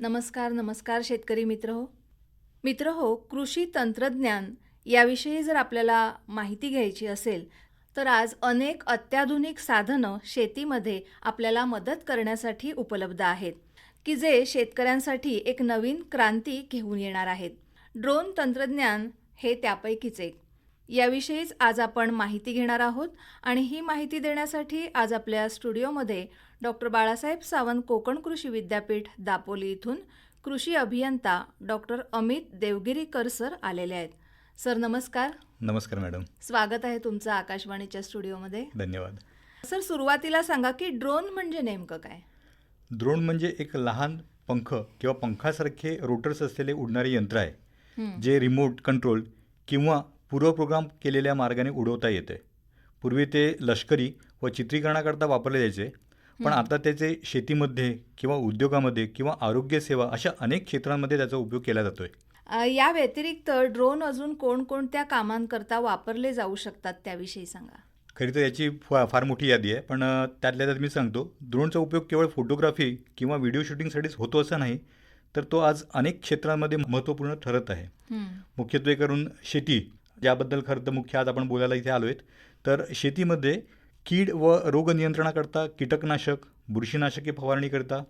नमस्कार नमस्कार शेतकरी मित्र हो. मित्र हो कृषी तंत्रज्ञान याविषयी जर आपल्याला माहिती घ्यायची असेल तर आज अनेक अत्याधुनिक साधनं शेतीमध्ये आपल्याला मदत करण्यासाठी उपलब्ध आहेत की जे शेतकऱ्यांसाठी एक नवीन क्रांती घेऊन येणार आहेत. ड्रोन तंत्रज्ञान हे त्यापैकीच एक. याविषयीच आज आपण माहिती घेणार आहोत आणि ही माहिती देण्यासाठी आज आपल्या स्टुडिओमध्ये डॉक्टर बाळासाहेब सावंत कोकण कृषी विद्यापीठ दापोली इथून कृषी अभियंता डॉक्टर अमित देवगिरीकर सर आलेले आहेत. सर नमस्कार. नमस्कार मॅडम. स्वागत आहे तुमचं आकाशवाणीच्या स्टुडिओमध्ये. धन्यवाद. सर सुरुवातीला सांगा की ड्रोन म्हणजे नेमकं काय? ड्रोन म्हणजे एक लहान पंख किंवा पंखासारखे रोटर्स असलेले उडणारे यंत्र आहे जे रिमोट कंट्रोल किंवा पूर्वप्रोग्राम केलेल्या मार्गाने उडवता येते. पूर्वी ते लष्करी व चित्रीकरणाकरता वापरले जायचे पण आता त्याचे शेतीमध्ये किंवा उद्योगामध्ये किंवा आरोग्य सेवा अशा अनेक क्षेत्रांमध्ये त्याचा उपयोग केला जातो आहे अ, या व्यतिरिक्त ड्रोन अजून कोणकोणत्या कामांकरता वापरले जाऊ शकतात त्याविषयी सांगा. खरी तर याची फा फार मोठी यादी आहे पण त्यातल्या त्यात मी सांगतो ड्रोनचा उपयोग केवळ फोटोग्राफी किंवा व्हिडिओ शूटिंगसाठीच होतो असं नाही तर तो आज अनेक क्षेत्रांमध्ये महत्त्वपूर्ण ठरत आहे. मुख्यत्वे करून शेती ज्याबद्दल खरं तर मुख्य आज आपण बोलायला इथे आलो आहेत तर शेतीमध्ये कीड व रोग नियंत्रणाकरता कीटकनाशक बुरशीनाशके फवारणीकरता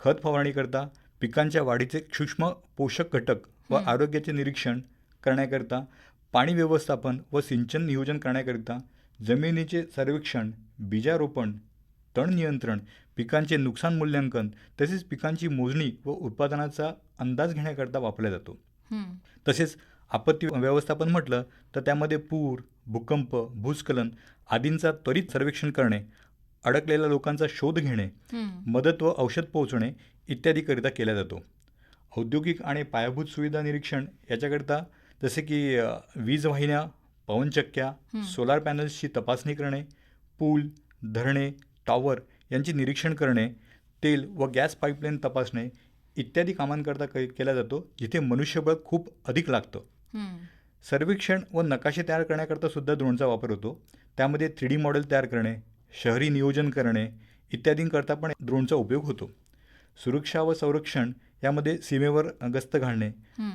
खत फवारणीकरता पिकांच्या वाढीचे सूक्ष्म पोषक घटक व. आरोग्याचे निरीक्षण करण्याकरता पाणी व्यवस्थापन व सिंचन नियोजन करण्याकरिता जमिनीचे सर्वेक्षण बीजारोपण तण नियंत्रण पिकांचे नुकसान मूल्यांकन तसेच पिकांची मोजणी व उत्पादनाचा अंदाज घेण्याकरता वापरला जातो. तसेच आपत्ती व्यवस्थापन म्हटलं तर त्यामध्ये पूर भूकंप भूस्खलन आदींचा त्वरित सर्वेक्षण करणे अडकलेल्या लोकांचा शोध घेणे मदत व औषध पोहोचणे इत्यादीकरिता केला जातो. औद्योगिक आणि पायाभूत सुविधा निरीक्षण याच्याकरिता जसे की वीज वाहिन्या पवनचक्क्या. सोलार पॅनल्सची तपासणी करणे पूल धरणे टॉवर यांचे निरीक्षण करणे तेल व गॅस पाईपलाईन तपासणे इत्यादी कामांकरता केला जातो जिथे मनुष्यबळ खूप अधिक लागतं. सर्वेक्षण व नकाशे तयार करण्याकरता सुद्धा ड्रोनचा वापर होतो. त्यामध्ये थ्री डी मॉडेल तयार करणे शहरी नियोजन करणे इत्यादींकरता पण ड्रोनचा उपयोग होतो. सुरक्षा व संरक्षण यामध्ये सीमेवर गस्त घालणे.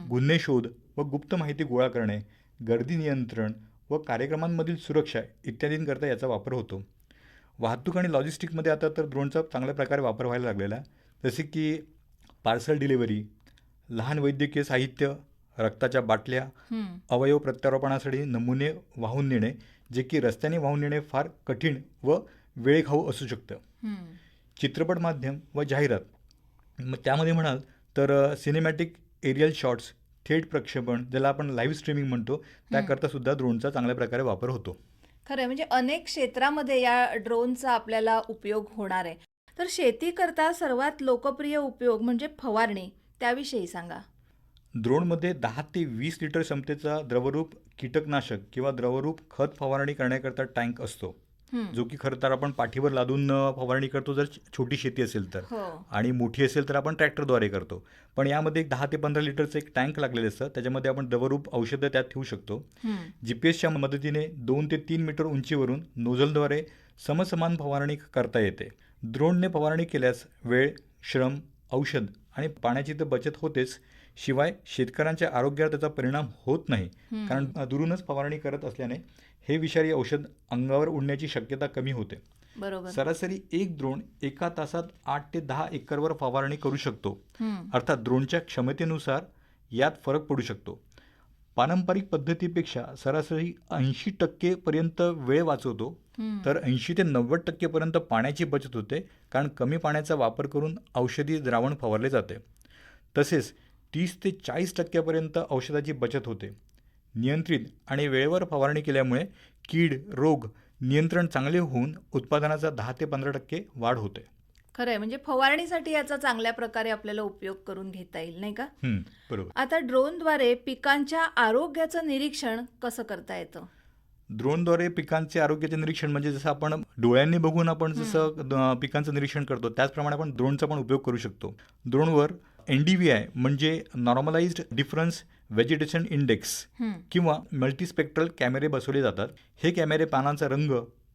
गुन्हे शोध व गुप्त माहिती गोळा करणे गर्दी नियंत्रण व कार्यक्रमांमधील सुरक्षा इत्यादींकरता याचा वापर होतो. वाहतूक आणि लॉजिस्टिकमध्ये आता तर ड्रोनचा चांगल्या प्रकारे वापर व्हायला लागलेला. आहे जसे की पार्सल डिलिव्हरी लहान वैद्यकीय साहित्य रक्ताच्या बाटल्या अवयव प्रत्यारोपणासाठी नमुने वाहून नेणे जे की रस्त्याने वाहून नेणे फार कठीण व वेळखाऊ असू शकतं. चित्रपट माध्यम व जाहिरात. मग त्यामध्ये म्हणाल तर सिनेमॅटिक एरियल शॉट्स थेट प्रक्षेपण ज्याला आपण लाईव्ह स्ट्रीमिंग म्हणतो त्याकरता सुद्धा ड्रोनचा चांगल्या प्रकारे वापर होतो. खरं म्हणजे अनेक क्षेत्रामध्ये या ड्रोनचा आपल्याला उपयोग होणार आहे. तर शेती करता सर्वात लोकप्रिय उपयोग म्हणजे फवारणी त्याविषयी सांगा. ड्रोनमध्ये दहा ते वीस लिटर क्षमतेचा द्रवरूप कीटकनाशक किंवा द्रवरूप खत फवारणी करण्याकरता टँक असतो. जो की खरं तर आपण पाठीवर लादून फवारणी करतो जर छोटी शेती असेल तर. हो. आणि मोठी असेल तर आपण ट्रॅक्टरद्वारे करतो. पण यामध्ये एक दहा ते पंधरा लिटरचं एक टँक लागलेलं असतं. त्याच्यामध्ये आपण द्रवरूप औषधं त्यात ठेवू शकतो. हं, जी पी एसच्या मदतीने दोन ते तीन मीटर उंचीवरून नोझलद्वारे समसमान फवारणी करता येते. ड्रोनने फवारणी केल्यास वेळ श्रम औषध आणि पाण्याची तर बचत होतेच. शिवाय शेतकऱ्यांच्या आरोग्यावर त्याचा परिणाम होत नाही. कारण दुरूनच फवारणी करत असल्याने हे विषारी औषध अंगावर उडण्याची शक्यता कमी होते. बरोबर. सरासरी एक ड्रोन एका तासात आठ ते दहा एकरवर फवारणी करू शकतो. अर्थात ड्रोनच्या क्षमतेनुसार यात फरक पडू शकतो. पारंपरिक पद्धतीपेक्षा सरासरी ऐंशी टक्केपर्यंत वेळ वाचवतो. तर ऐंशी ते नव्वद टक्केपर्यंत पाण्याची बचत होते. कारण कमी पाण्याचा वापर करून औषधी द्रावण फवारले जाते. तसेच तीस ते चाळीस टक्क्यापर्यंत औषधाची बचत होते. नियंत्रित आणि वेळेवर फवारणी केल्यामुळे कीड रोग नियंत्रण चांगले होऊन उत्पादनाचा दहा ते पंधरा टक्के वाढ होते. खरं आहे म्हणजे फवारणीसाठी याचा चांगल्या प्रकारे आपल्याला उपयोग करून घेता येईल नाही का? बरोबर. आता ड्रोनद्वारे पिकांच्या आरोग्याचं निरीक्षण कसं करता येतं? ड्रोनद्वारे पिकांचे आरोग्याचे निरीक्षण म्हणजे जसं आपण डोळ्यांनी बघून आपण जसं पिकांचं निरीक्षण करतो त्याचप्रमाणे आपण ड्रोनचा पण उपयोग करू शकतो. ड्रोनवर एन डी व्ही आय म्हणजे नॉर्मलाइज्ड डिफरन्स व्हेजिटेशन इंडेक्स किंवा मल्टीस्पेक्ट्रल कॅमेरे बसवले जातात. हे कॅमेरे पानांचा रंग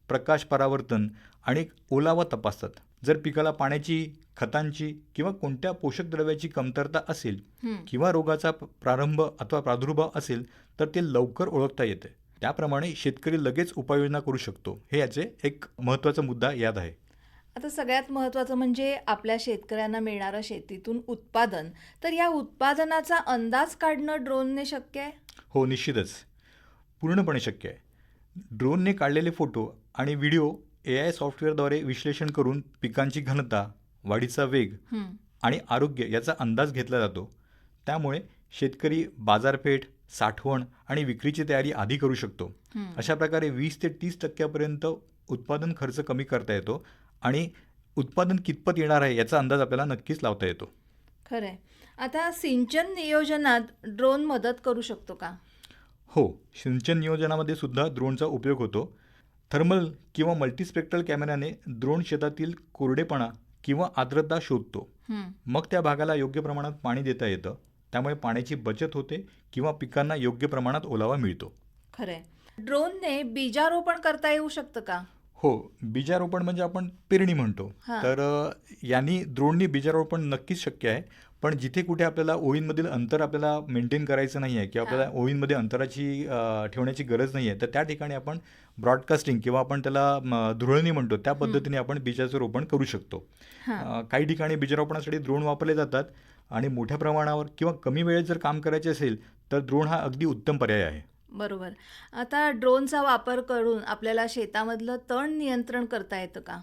प्रकाश परावर्तन आणि ओलावा तपासतात. जर पिकाला पाण्याची खतांची किंवा कोणत्या पोषक द्रव्याची कमतरता असेल किंवा रोगाचा प्रारंभ अथवा प्रादुर्भाव असेल तर ते लवकर ओळखता येते. त्याप्रमाणे शेतकरी लगेच उपाययोजना करू शकतो. हे याचे एक महत्त्वाचा मुद्दा यात आहे. आता सगळ्यात महत्त्वाचं म्हणजे आपल्या शेतकऱ्यांना मिळणारं शेतीतून उत्पादन. तर या उत्पादनाचा अंदाज काढणं ड्रोनने शक्य आहे? हो निश्चितच. पूर्णपणे शक्य आहे. ड्रोनने काढलेले फोटो आणि व्हिडिओ ए आय सॉफ्टवेअरद्वारे विश्लेषण करून पिकांची घनता वाढीचा वेग आणि आरोग्य याचा अंदाज घेतला जातो. त्यामुळे शेतकरी बाजारपेठ साठवण आणि विक्रीची तयारी आधी करू शकतो. अशा प्रकारे वीस ते तीस टक्क्यापर्यंत उत्पादन खर्च कमी करता येतो आणि उत्पादन कितपत येणार आहे याचा अंदाज आपल्याला नक्कीच लावता येतो. खरं आहे आता सिंचन नियोजनात ड्रोन मदत करू शकतो का? हो सिंचन नियोजनामध्ये सुद्धा ड्रोनचा उपयोग होतो. थर्मल किंवा मल्टीस्पेक्ट्रल कॅमेऱ्याने ड्रोन शेतातील कोरडेपणा किंवा आर्द्रता शोधतो. मग त्या भागाला योग्य प्रमाणात पाणी देता येतं. त्यामुळे पाण्याची बचत होते किंवा पिकांना योग्य प्रमाणात ओलावा मिळतो. खरं आहे ड्रोनने बीजारोपण करता येऊ शकतं का? हो बीजारोपण म्हणजे आपण पेरणी म्हणतो. तर यांनी द्रोणनी बीजारोपण नक्कीच शक्य आहे. पण जिथे कुठे आपल्याला ओळींमधील अंतर आपल्याला मेंटेन करायचं नाही आहे किंवा आपल्याला ओळींमध्ये अंतराची ठेवण्याची गरज नाही आहे तर त्या ठिकाणी आपण ब्रॉडकास्टिंग किंवा आपण त्याला धुळणी म्हणतो त्या पद्धतीने आपण बीजाचं रोपण करू शकतो. काही ठिकाणी बीजारोपणासाठी द्रोण वापरले जातात आणि मोठ्या प्रमाणावर किंवा कमी वेळेत जर काम करायचे असेल तर द्रोण हा अगदी उत्तम पर्याय आहे. बरोबर. आता ड्रोनचा वापर करून आपल्याला शेतामधलं तण नियंत्रण करता येतं का?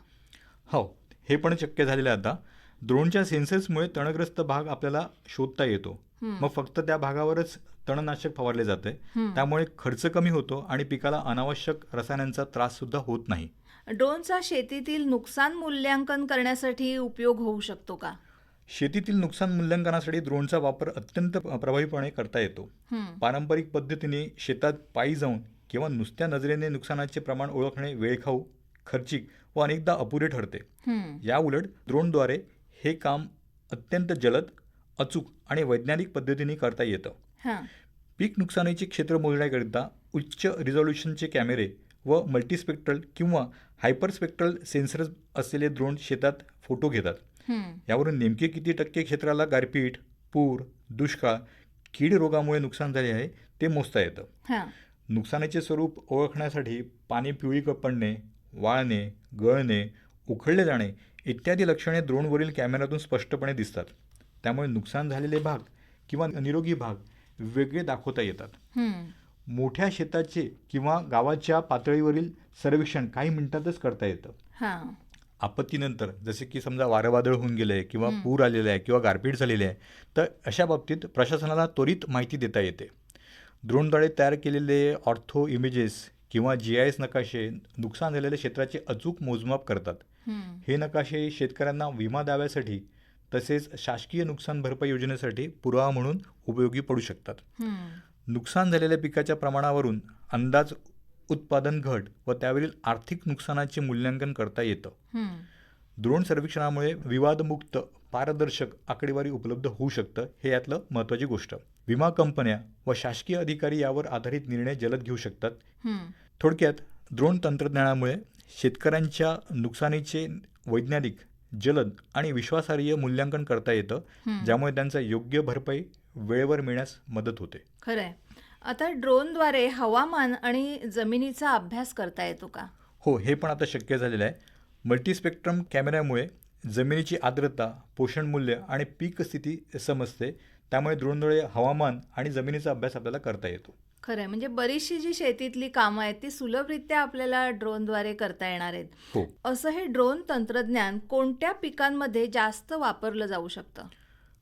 हो हे पण शक्य झालेलं आहे आता. ड्रोनच्या सेन्सर्समुळे तणग्रस्त भाग आपल्याला शोधता येतो. मग फक्त त्या भागावरच तणनाशक फवारले जाते. त्यामुळे खर्च कमी होतो आणि पिकाला अनावश्यक रसायनांचा त्रास सुद्धा होत नाही. ड्रोनचा शेतीतील नुकसान मूल्यांकन करण्यासाठी उपयोग होऊ शकतो का? शेतीतील नुकसान मूल्यांकनासाठी ड्रोनचा वापर अत्यंत प्रभावीपणे करता येतो. पारंपरिक पद्धतीने शेतात पायी जाऊन किंवा नुसत्या नजरेने नुकसानाचे प्रमाण ओळखणे वेळखाऊ खर्चिक व अनेकदा अपुरे ठरते. या उलट ड्रोनद्वारे हे काम अत्यंत जलद अचूक आणि वैज्ञानिक पद्धतीने करता येतं. पीक नुकसानीचे क्षेत्र मोजण्याकरिता उच्च रिझॉल्युशनचे कॅमेरे व मल्टीस्पेक्ट्रल किंवा हायपरस्पेक्ट्रल सेन्सर्स असलेले ड्रोन शेतात फोटो घेतात. यावरून नेमके किती टक्के क्षेत्राला गारपीट पूर दुष्काळ कीड रोगामुळे नुकसान झाले आहे ते मोजता येतं. नुकसानाचे स्वरूप ओळखण्यासाठी पाणी पिवळी पडणे वाळणे गळणे उखळले जाणे इत्यादी लक्षणे ड्रोनवरील कॅमेऱ्यातून स्पष्टपणे दिसतात. त्यामुळे नुकसान झालेले भाग किंवा निरोगी भाग वेगळे दाखवता येतात. मोठ्या शेताचे किंवा गावाच्या पातळीवरील सर्वेक्षण काही मिनिटातच करता येतं. आपत्तीनंतर जसे की समजा वारं वादळ होऊन गेलं आहे किंवा पूर आलेलं आहे किंवा गारपीट झालेली आहे तर अशा बाबतीत प्रशासनाला त्वरित माहिती देता येते. ड्रोनद्वारे तयार केलेले ऑर्थो इमेजेस किंवा जी आय एस नकाशे नुकसान झालेल्या क्षेत्राचे अचूक मोजमाप करतात. हं, नकाशे शेतकऱ्यांना विमा दाव्यासाठी तसेच शासकीय नुकसान भरपाई योजनेसाठी पुरावा म्हणून उपयोगी पडू शकतात. नुकसान झालेल्या पिकाच्या प्रमाणावरून अंदाज उत्पादन घट व त्यावरील आर्थिक नुकसानाचे मूल्यांकन करता येतं. ड्रोन सर्वेक्षणामुळे विवादमुक्त पारदर्शक आकडेवारी उपलब्ध होऊ शकतं हे यातलं महत्त्वाची गोष्ट. विमा कंपन्या व शासकीय अधिकारी यावर आधारित निर्णय जलद घेऊ शकतात. थोडक्यात ड्रोन तंत्रज्ञानामुळे शेतकऱ्यांच्या नुकसानीचे वैज्ञानिक जलद आणि विश्वासार्ह मूल्यांकन करता येतं. ज्यामुळे त्यांचा योग्य भरपाई वेळेवर मिळण्यास मदत होते. खरं आहे आता ड्रोनद्वारे हवामान आणि जमिनीचा अभ्यास करता येतो का? हो हे पण आता शक्य झालेलं आहे. मल्टीस्पेक्ट्रम कॅमेऱ्यामुळे जमिनीची आर्द्रता पोषण मूल्य आणि पीक स्थिती समजते. त्यामुळे ड्रोनद्वारे हवामान आणि जमिनीचा अभ्यास आपल्याला करता येतो. खरं आहे म्हणजे बरीचशी जी शेतीतली कामं आहेत ती सुलभरित्या आपल्याला ड्रोनद्वारे करता येणार आहेत. हो. असं हे ड्रोन तंत्रज्ञान कोणत्या पिकांमध्ये जास्त वापरलं जाऊ शकतं?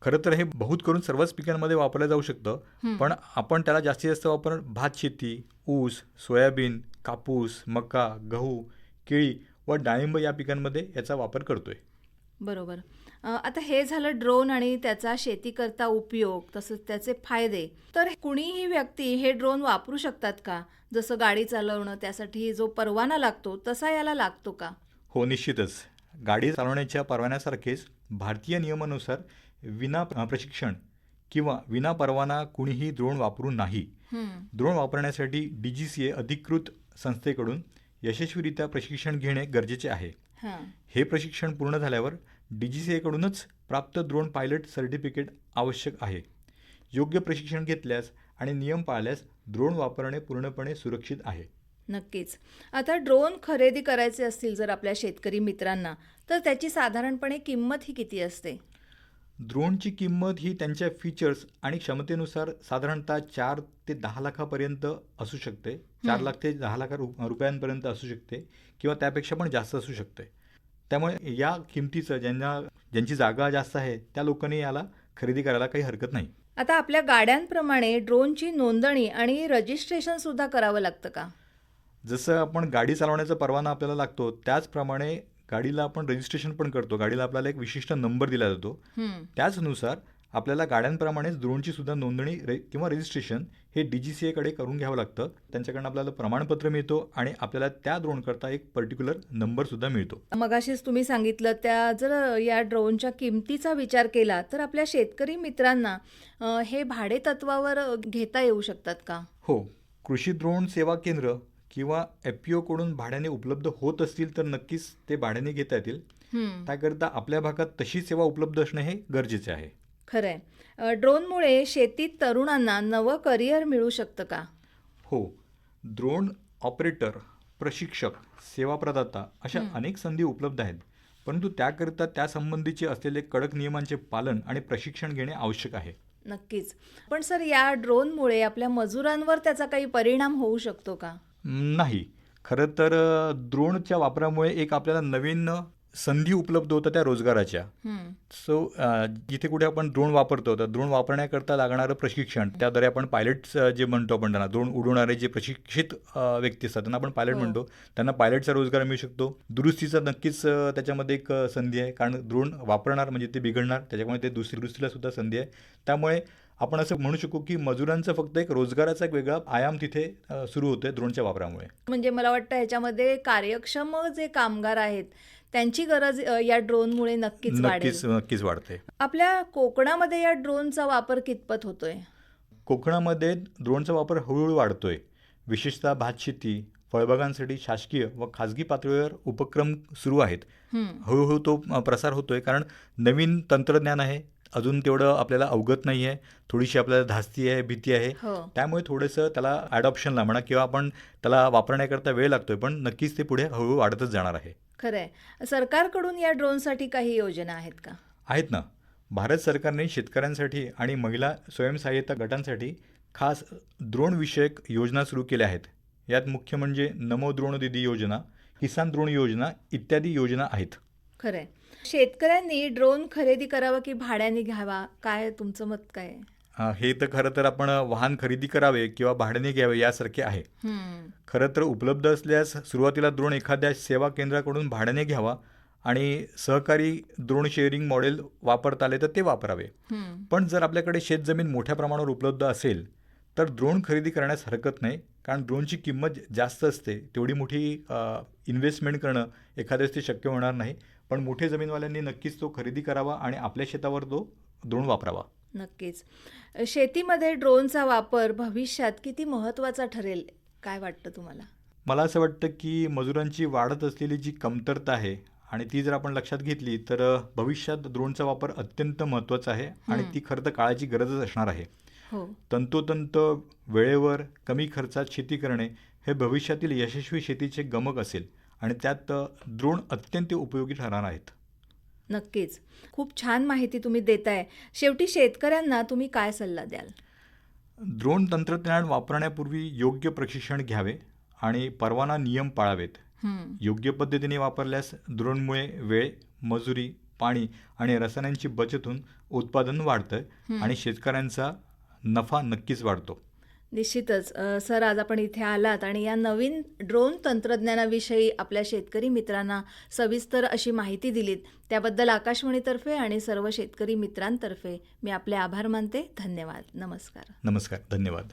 खरं तर हे बहुत करून सर्वच पिकांमध्ये वापरलं जाऊ शकतं. पण आपण त्याला जास्तीत जास्त वापर भात शेती ऊस सोयाबीन कापूस मका गहू केळी व डाळिंब या पिकांमध्ये याचा वापर करतोय. बरोबर. आता हे झालं ड्रोन आणि त्याचा शेतीकरता उपयोग तसंच त्याचे फायदे. तर कुणीही व्यक्ती हे ड्रोन वापरू शकतात का? जसं गाडी चालवणं त्यासाठी जो परवाना लागतो तसा याला लागतो का? हो निश्चितच. गाडी चालवण्याच्या परवान्यासारखेच भारतीय नियमानुसार विना प्रशिक्षण किंवा विना परवाना कुणीही ड्रोन वापरू नाही. ड्रोन वापरण्यासाठी डी जी सी ए अधिकृत संस्थेकडून यशस्वीरित्या प्रशिक्षण घेणे गरजेचे आहे. हां. प्रशिक्षण पूर्ण झाल्यावर डी जी सी एकडूनच प्राप्त ड्रोन पायलट सर्टिफिकेट आवश्यक आहे. योग्य प्रशिक्षण घेतल्यास आणि नियम पाळल्यास ड्रोन वापरणे पूर्णपणे सुरक्षित आहे. नक्कीच. आता ड्रोन खरेदी करायचे असतील जर आपल्या शेतकरी मित्रांना तर त्याची साधारणपणे किंमत ही किती असते? ड्रोनची किंमत ही त्यांच्या फीचर्स आणि क्षमतेनुसार साधारणतः चार ते दहा लाखापर्यंत असू शकते. चार. लाख ते दहा लाख रुपयांपर्यंत असू शकते किंवा त्यापेक्षा पण जास्त असू शकते. त्यामुळे या किमतीचं ज्यांना ज्यांची जागा जास्त आहे त्या लोकांनी याला खरेदी करायला काही हरकत नाही. आता आपल्या गाड्यांप्रमाणे ड्रोनची नोंदणी आणि रजिस्ट्रेशन सुद्धा करावं लागतं का? जसं आपण गाडी चालवण्याचा परवाना आपल्याला लागतो त्याचप्रमाणे गाडीला आपण रजिस्ट्रेशन पण करतो. गाडीला आपल्याला एक विशिष्ट नंबर दिला जातो. त्याचनुसार आपल्याला गाड्यांप्रमाणेच ड्रोनची सुद्धा नोंदणी रे किंवा रजिस्ट्रेशन हे डी जी सी एकडे करून घ्यावं लागतं. त्यांच्याकडनं आपल्याला प्रमाणपत्र मिळतो आणि आपल्याला त्या ड्रोनकरता एक पर्टिक्युलर नंबरसुद्धा मिळतो. मगाशीच तुम्ही सांगितलं त्या जर या ड्रोनच्या किमतीचा विचार केला तर आपल्या शेतकरी मित्रांना हे भाडे तत्वावर घेता येऊ शकतात का? हो. कृषी ड्रोन सेवा केंद्र किंवा एफ पी ओकडून भाड्याने उपलब्ध होत असतील तर नक्कीच ते भाड्याने घेता येतील. हं. त्याकरिता आपल्या भागात तशी सेवा उपलब्ध असणे हे गरजेचे आहे. खरंय. ड्रोनमुळे शेतीत तरुणांना नवं करिअर मिळू शकतं का? हो. ड्रोन ऑपरेटर प्रशिक्षक सेवा प्रदाता अशा. अनेक संधी उपलब्ध आहेत. परंतु त्याकरिता त्यासंबंधीचे असलेले कडक नियमांचे पालन आणि प्रशिक्षण घेणे आवश्यक आहे. नक्कीच. पण सर या ड्रोनमुळे आपल्या मजुरांवर त्याचा काही परिणाम होऊ शकतो का? नाही. खरं तर अ, ड्रोनच्या वापरामुळे एक आपल्याला नवीन संधी उपलब्ध होतं त्या रोजगाराच्या. सो जिथे कुठे आपण ड्रोन वापरतो तर ड्रोन वापरण्याकरता लागणारं प्रशिक्षण त्याद्वारे आपण पायलट्स जे म्हणतो आपण त्यांना ड्रोन उडवणारे जे प्रशिक्षित व्यक्ती असतात त्यांना आपण पायलट हो. म्हणतो. त्यांना पायलटचा रोजगार मिळू शकतो. दुरुस्तीचा नक्कीच त्याच्यामध्ये एक संधी आहे. कारण ड्रोन वापरणार म्हणजे ते बिघडणार त्याच्यामुळे ते दुसरी दुरुस्तीला सुद्धा संधी आहे. त्यामुळे आपण असं म्हणू शकू की मजुरांचा फक्त एक रोजगाराचा एक वेगळा आयाम तिथे सुरू होतोय ड्रोनच्या वापरामुळे. म्हणजे मला वाटतं ह्याच्यामध्ये कार्यक्षम जे कामगार आहेत त्यांची गरज या ड्रोनमुळे नक्कीच नक्कीच नक्कीच वाढते. आपल्या कोकणामध्ये या ड्रोनचा वापर कितपत होतोय? कोकणामध्ये ड्रोनचा वापर हळूहळू वाढतोय. विशेषतः भातशेती फळबागांसाठी शासकीय व खाजगी पातळीवर उपक्रम सुरू आहेत. हळूहळू तो प्रसार होतोय कारण नवीन तंत्रज्ञान आहे अजून तेवढं आपल्याला अवगत नाही आहे. थोडीशी आपल्याला धास्ती आहे भीती आहे. हो. त्यामुळे थोडंसं त्याला ॲडॉप्शनला म्हणा किंवा आपण त्याला वापरण्याकरता वेळ लागतोय पण नक्कीच ते पुढे हळूहळू वाढतच जाणार आहे. खरंय. सरकारकडून या ड्रोनसाठी काही योजना आहेत का? आहेत ना. भारत सरकारने शेतकऱ्यांसाठी आणि महिला स्वयंसहाय्यता गटांसाठी खास ड्रोनविषयक योजना सुरू केल्या आहेत. यात मुख्य म्हणजे नमो द्रोण दिदी योजना किसान द्रोण योजना इत्यादी योजना आहेत. खरंय. शेतकऱ्यांनी ड्रोन खरेदी करावा की भाड्याने घ्यावा? काय तुमचं मत काय? हे तर खरं तर आपण वाहन खरेदी करावे किंवा भाड्याने घ्यावे यासारखे आहे. खरं तर उपलब्ध असल्यास सुरुवातीला द्रोण एखाद्या सेवा केंद्राकडून भाड्याने घ्यावा आणि सहकारी द्रोण शेअरिंग मॉडेल वापरता आले तर ते वापरावे. पण जर आपल्याकडे शेतजमीन मोठ्या प्रमाणावर उपलब्ध असेल तर ड्रोन खरेदी करण्यास हरकत नाही. कारण ड्रोनची किंमत जास्त असते. तेवढी मोठी इन्व्हेस्टमेंट करणं एखाद्या वेळेस ते शक्य होणार नाही. पण मोठे जमीनवाल्यांनी नक्कीच तो खरेदी करावा आणि आपल्या शेतावर तो ड्रोन वापरावा. नक्कीच. शेतीमध्ये ड्रोनचा वापर भविष्यात किती महत्त्वाचा ठरेल? काय वाटतं तुम्हाला? मला असं वाटतं की मजुरांची वाढत असलेली जी कमतरता आहे आणि ती जर आपण लक्षात घेतली तर भविष्यात ड्रोनचा वापर अत्यंत महत्त्वाचा आहे आणि. ती खरं तर काळाची गरजच असणार आहे. हो. तंतोतंत वेळेवर कमी खर्चात शेती करणे हे भविष्यातील यशस्वी शेतीचे गमक असेल. आणि त्यात ड्रोन अत्यंत उपयोगी ठरणार आहेत. नक्कीच. खूप छान माहिती तुम्ही देताय. शेवटी शेतकऱ्यांना तुम्ही काय सल्ला द्याल? ड्रोन तंत्रज्ञान वापरण्यापूर्वी योग्य प्रशिक्षण घ्यावे आणि परवाना नियम पाळावेत. योग्य पद्धतीने वापरल्यास ड्रोनमुळे वेळ मजुरी पाणी आणि रसायनांची बचत होऊन उत्पादन वाढतं. आणि शेतकऱ्यांचा नफा नक्कीच वाढतो. निश्चितच. सर आज आपण इथे आलात आणि या नवीन ड्रोन तंत्रज्ञानाविषयी आपल्या शेतकरी मित्रांना सविस्तर अशी माहिती दिलीत. त्याबद्दल आकाशवाणीतर्फे आणि सर्व शेतकरी मित्रांतर्फे मी आपले आभार मानते. धन्यवाद. नमस्कार. नमस्कार. धन्यवाद.